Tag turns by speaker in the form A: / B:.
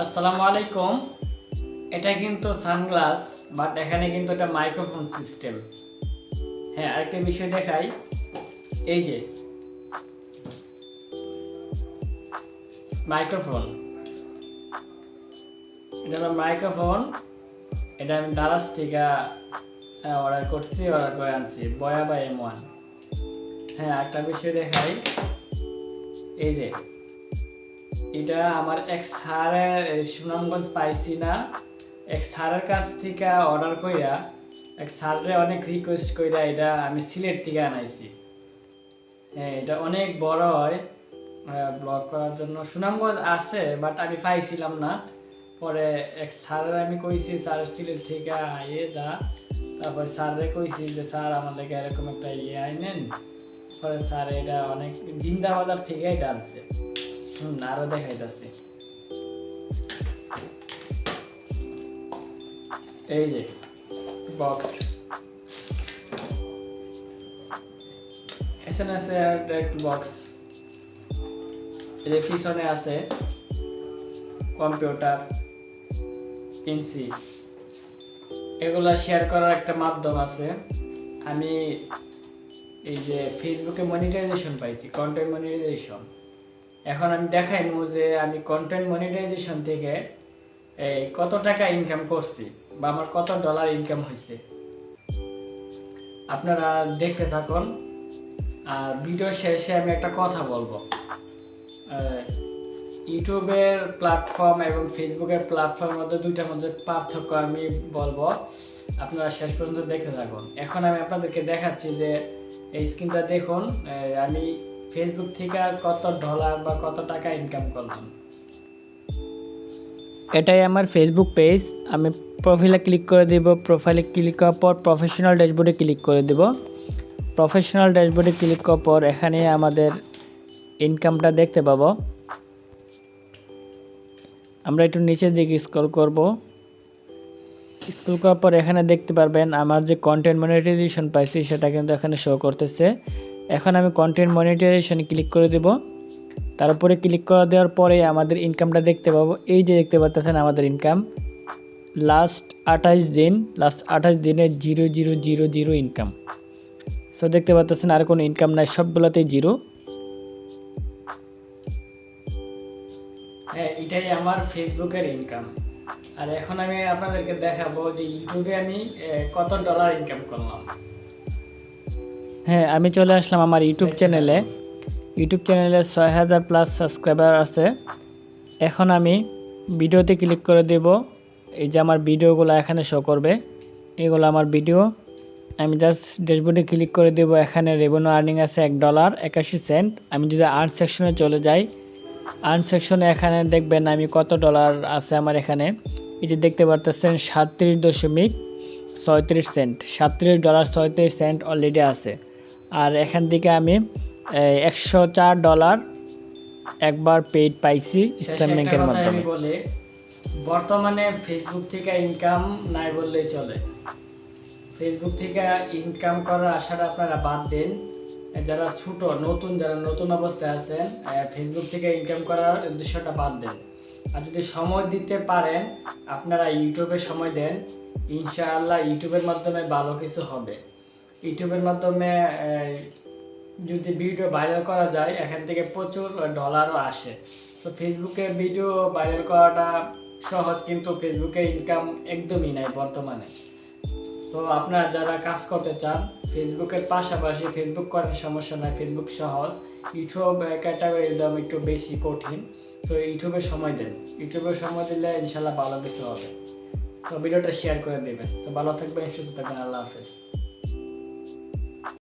A: আসসালামু আলাইকুম। এটা কিন্তু সানগ্লাস, বাট এখানে কিন্তু এটা মাইক্রোফোন সিস্টেম। হ্যাঁ আরেকটা বিষয় দেখাই। এই যে। মাইক্রোফোন। এটা হলো মাইক্রোফোন। এটা আমি দারাজ থেকে অর্ডার করছি অর্ডার করে আনছি। বয়া বাই এম ওয়ান। হ্যাঁ একটা বিষয় দেখাই। এই যে। এটা আমার এক স্যারের সুনামগঞ্জ পাইছি না। এক স্যারের কাছ থেকে অর্ডার কইরা, এক স্যারে অনেক রিকোয়েস্ট কইরা এটা আমি সিলেট থেকে আনাইছি। হ্যাঁ এটা অনেক বড় হয় ব্লগ করার জন্য। সুনামগঞ্জ আছে বাট আমি পাইছিলাম না। পরে এক স্যারের আমি কইছি, স্যার, সিলেট থেকে ইয়ে যা। তারপর স্যারে কইছি যে, স্যার, আমাদেরকে এরকম একটা ইয়ে আইনেন। পরে স্যার এটা অনেক জিন্দাবাজার থেকে এটা আনছে। হুম, আরও দেখাইতেছি। এই যে বক্স এখানে আছে একটা বক্স এই যে পিছনে আছে কম্পিউটার পেন্সি এগুলা শেয়ার করার একটা মাধ্যম আছে। আমি এই যে ফেসবুকে মনিটাইজেশন পাইছি কন্টেন্ট মনিটাইজেশন এখন আমি দেখাই যে আমি কন্টেন্ট মনিটাইজেশন থেকে, এই কত টাকা ইনকাম করছি বা আমার কত ডলার ইনকাম হয়েছে আপনারা দেখতে থাকুন। আর ভিডিও শেষে আমি একটা কথা বলব। ইউটিউবের প্ল্যাটফর্ম এবং ফেসবুকের প্ল্যাটফর্মের মধ্যে দুইটার মধ্যে পার্থক্য আমি বলব। আপনারা শেষ পর্যন্ত দেখতে থাকুন। এখন আমি আপনাদেরকে দেখাচ্ছি যে এই স্ক্রিনটা দেখুন। আমি ফেসবুক থেকে কত ডলার বা কত টাকা ইনকাম করলাম? এটাই আমার ফেসবুক পেজ আমি প্রোফাইলে ক্লিক করে দেব। প্রোফাইলে ক্লিক করার পর প্রফেশনাল ড্যাশবোর্ডে ক্লিক করে দেব। প্রফেশনাল ড্যাশবোর্ডে ক্লিক করার পর এখানে আমাদের ইনকামটা দেখতে পাবো। আমরা একটু নিচের দিকে স্ক্রল করব। স্ক্রল করার পর এখানে দেখতে পারবেন, আমার যে কন্টেন্ট মনিটাইজেশন পাইছি, সেটা কিন্তু এখানে শো করতেছে। এখন আমি কন্টেন্ট মনিটাইজেশনে ক্লিক করে দেব। তার উপরে ক্লিক করে দেওয়ার পরে আমাদের ইনকামটা দেখতে পাবো। এই যে দেখতে পাচ্ছেন আমাদের ইনকাম লাস্ট আঠাশ দিন লাস্ট আঠাশ দিনে zero zero zero zero income so দেখতে পাচ্ছেন আর কোনো ইনকাম নাই, সবগুলোতেই জিরো হ্যাঁ এটাই আমার ফেসবুকের ইনকাম আর এখন আমি আপনাদেরকে দেখাবো যে ইউটিউবে আমি কত ডলার ইনকাম করলাম। হ্যাঁ আমি চলে আসলাম আমার ইউটিউব চ্যানেলে ইউটিউব চ্যানেলে ছয় হাজার প্লাস সাবস্ক্রাইবার আছে। এখন আমি ভিডিওতে ক্লিক করে দেব। এই যে আমার ভিডিওগুলো এখানে শো করবে। এগুলো আমার ভিডিও আমি জাস্ট ড্যাশবোর্ডে ক্লিক করে দেব। এখানে রেভিনিউ আর্নিং আছে এক ডলার একাশি সেন্ট আমি যদি আর্ন সেকশনে চলে যাই আর্ন সেকশনে এখানে দেখবেন আমি কত ডলার আছে আমার এখানে। এই যে দেখতে পারতেছেন সাতত্রিশ দশমিক ছয়ত্রিশ সেন্ট সাতত্রিশ ডলার ছয়ত্রিশ সেন্ট অলরেডি আছে। আর এখান থেকে আমি একশো চার ডলার একবার পেইড পাইছি ইসলাম ব্যাংকের মাধ্যমে। বলে বর্তমানে ফেসবুক থেকে ইনকাম নাই বললেই চলে। ফেসবুক থেকে ইনকাম করার আশাটা আপনারা বাদ দেন। যারা ছোট নতুন যারা নতুন অবস্থায় আছেন ফেসবুক থেকে ইনকাম করার উদ্দেশ্যটা বাদ দেন। আর যদি সময় দিতে পারেন আপনারা ইউটিউবে সময় দেন। ইনশাআল্লাহ ইউটিউবের মাধ্যমে ভালো কিছু হবে। ইউটিউবের মাধ্যমে যদি ভিডিও ভাইরাল করা যায়, এখান থেকে প্রচুর ডলারও আসে। তো ফেসবুকে ভিডিও ভাইরাল করাটা সহজ, কিন্তু ফেসবুকে ইনকাম একদমই নাই বর্তমানে। তো আপনারা যারা কাজ করতে চান, ফেসবুকের পাশাপাশি ফেসবুক করার সমস্যা নাই, ফেসবুক সহজ। ইউটিউব ক্যাটাগরির দাম একটু বেশি কঠিন, তো ইউটিউবে সময় দেন। ইউটিউবে সময় দিলে ইনশাল্লাহ ভালো কিছু হবে। তো ভিডিওটা শেয়ার করে দেবেন। তো ভালো থাকবেন, সুস্থ থাকবেন, আল্লাহ হাফেজ।